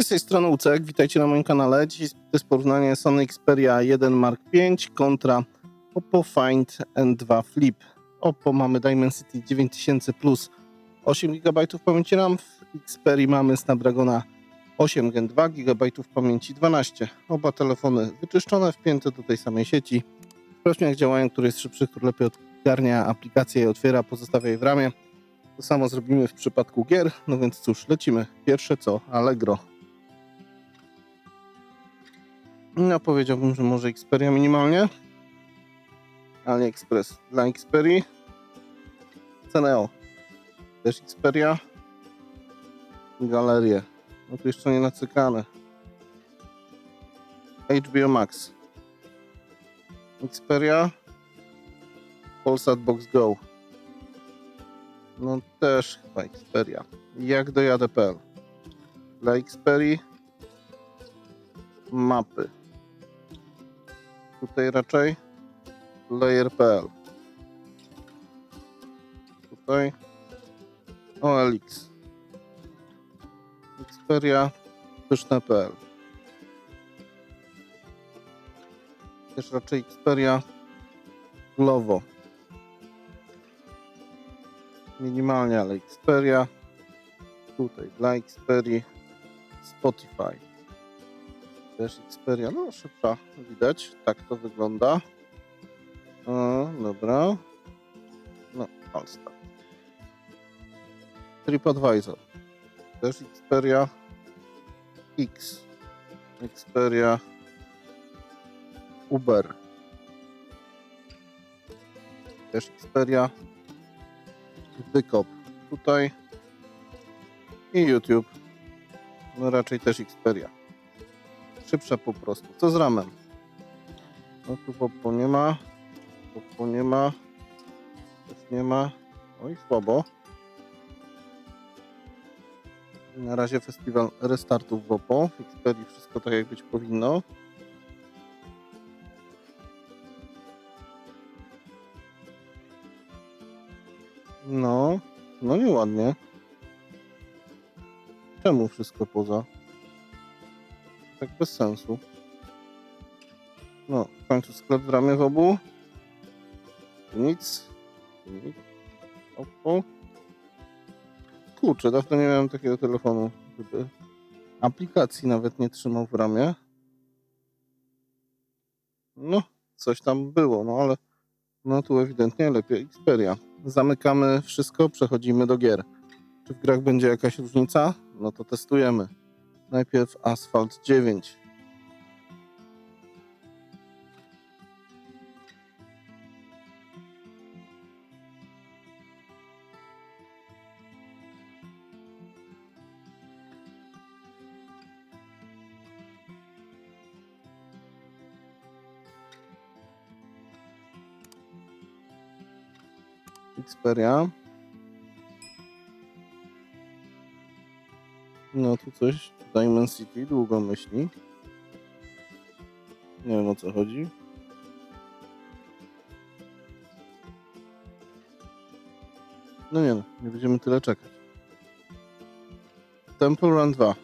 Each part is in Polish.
Z tej strony Ucek, witajcie na moim kanale. Dziś jest porównanie Sony Xperia 1 Mark V kontra Oppo Find N2 Flip. Oppo mamy Dimensity 9000 plus 8 GB pamięci RAM, w Xperia mamy Snapdragona 8 Gen 2 GB pamięci 12. Oba telefony wyczyszczone, wpięte do tej samej sieci. Sprawdźmy jak działają, który jest szybszy, który lepiej odgarnia aplikację i otwiera, pozostawia je w ramie. To samo zrobimy w przypadku gier, no więc cóż, lecimy. Pierwsze co, Allegro. No powiedziałbym, że może Xperia minimalnie. AliExpress dla Xperii. Ceneo. Też Xperia. Galerie. No tu jeszcze nie nacykane. HBO Max. Xperia. Polsat Box Go. No też chyba Xperia. Jak dojadę.pl. Dla Xperii mapy. Tutaj raczej layer.pl. Tutaj OLX. Xperia pyszne.pl. Też raczej Xperia Glovo. Minimalnie, ale Xperia. Tutaj dla Xperii Spotify. Też Xperia, no szybsza, widać, tak to wygląda. O, dobra. No, Falstart. TripAdvisor. Też Xperia X. Xperia Uber. Też Xperia Wykop. Tutaj i YouTube. No raczej też Xperia szybsza po prostu. Co z ramem? No tu Oppo nie ma. Oppo nie ma. Też nie ma. Oj, słabo. Na razie festiwal restartów w Oppo. W wszystko tak jak być powinno. No, no nieładnie. Czemu wszystko poza? Tak bez sensu. No, w końcu sklep w ramię w obu. Nic. Nic. Oppo. Kurczę, dawno nie miałem takiego telefonu, żeby aplikacji nawet nie trzymał w ramię. No, coś tam było, no ale no tu ewidentnie lepiej Xperia. Zamykamy wszystko, przechodzimy do gier. Czy w grach będzie jakaś różnica? No to testujemy. Najpierw Asphalt 9. Xperia. No tu coś. Diamond City długo myśli. Nie wiem o co chodzi. No nie no, nie będziemy tyle czekać. Temple Run 2.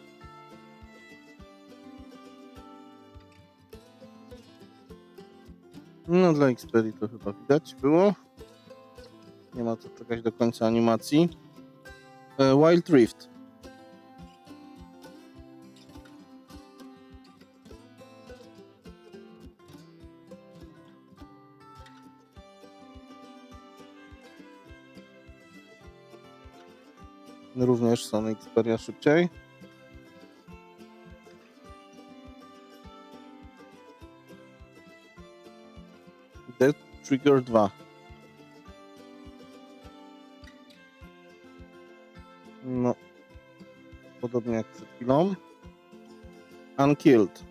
No dla Xperii to chyba widać było. Nie ma co czekać do końca animacji. E, Wild Rift. Również Sony Xperia szybciej. Dead Trigger 2. No. Podobnie jak przed chwilą. Unkilled.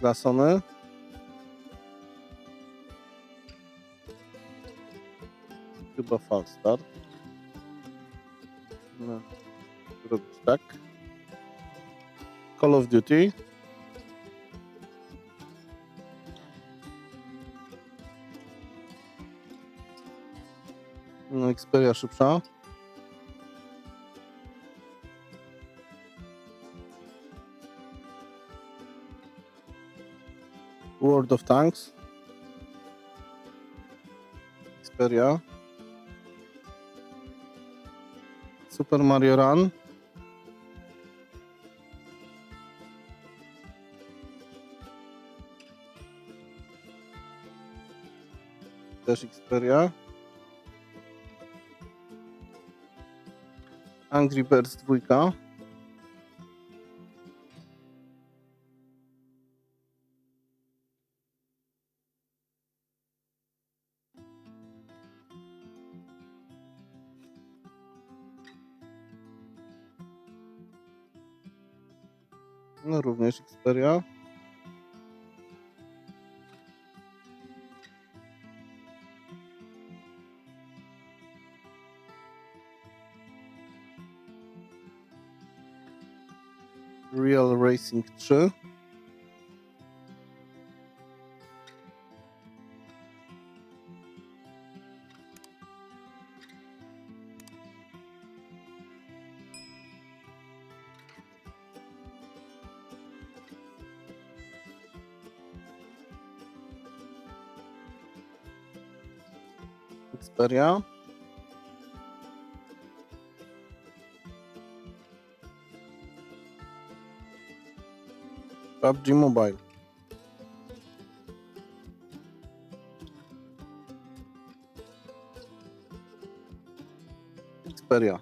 Dla Sony. Chyba false start. No, zrobić tak. Call of Duty. No, Xperia szybsza. World of Tanks. Xperia. Super Mario Run. Też Xperia. Angry Birds 2. No również Xperia. Real Racing 3. Xperia. PUBG Mobile. Xperia.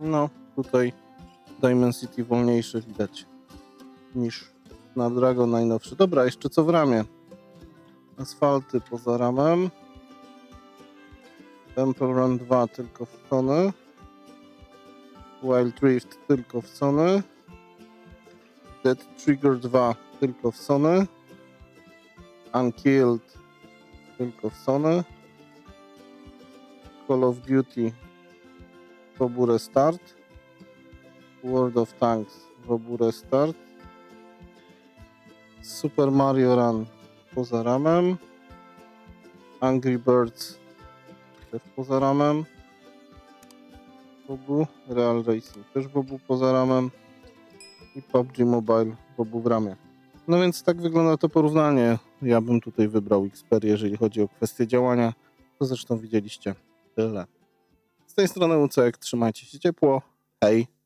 No, tutaj Diamond City wolniejszy widać niż na Dragon najnowszy. Dobra, jeszcze co w ramie? Asfalty poza ramem. Temple Run 2 tylko w Sony. Wild Drift tylko w Sony. Dead Trigger 2 tylko w Sony. Unkilled tylko w Sony. Call of Duty w obu Restart. World of Tanks w obu Restart. Super Mario Run poza ramem. Angry Birds też poza ramem. W obu Real Racing też w obu poza ramem i PUBG Mobile w obu w ramie. No więc tak wygląda to porównanie. Ja bym tutaj wybrał Xperia, jeżeli chodzi o kwestię działania. To zresztą widzieliście tyle. Z tej strony UCEK, trzymajcie się ciepło. Hej!